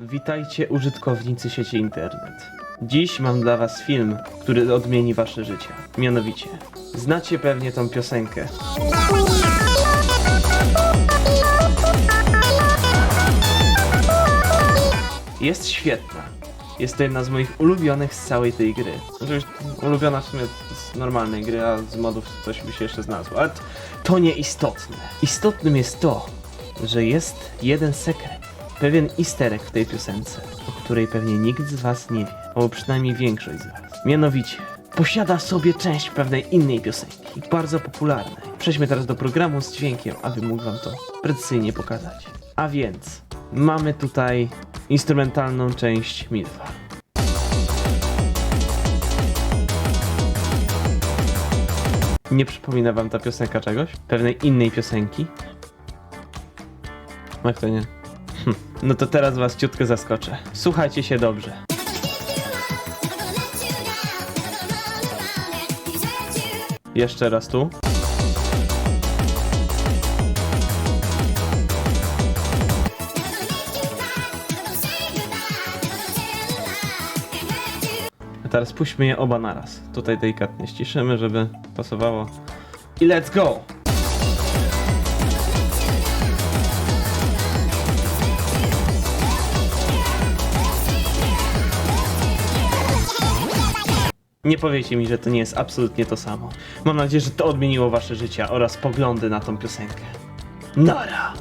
Witajcie użytkownicy sieci internet. Dziś mam dla was film, który odmieni wasze życie. Mianowicie, znacie pewnie tą piosenkę. Jest świetna. Jest to jedna z moich ulubionych z całej tej gry. Oczywiście ulubiona w sumie z normalnej gry, a z modów coś by się jeszcze znalazło. Ale to nieistotne. Istotnym jest to, że jest jeden sekret. Pewien easter egg w tej piosence, o której pewnie nikt z was nie wie. Albo przynajmniej większość z was. Mianowicie, posiada sobie część pewnej innej piosenki, bardzo popularnej. Przejdźmy teraz do programu z dźwiękiem, aby mógł wam to precyzyjnie pokazać. A więc, mamy tutaj instrumentalną część Milfa. Nie przypomina wam ta piosenka czegoś? Pewnej innej piosenki? Jak to nie? Hm. No to teraz was ciutkę zaskoczę. Słuchajcie się dobrze. Jeszcze raz tu. A teraz puśćmy je oba naraz. Tutaj delikatnie ściszymy, żeby pasowało. I let's go! Nie powiecie mi, że to nie jest absolutnie to samo. Mam nadzieję, że to odmieniło wasze życie oraz poglądy na tą piosenkę. Nara!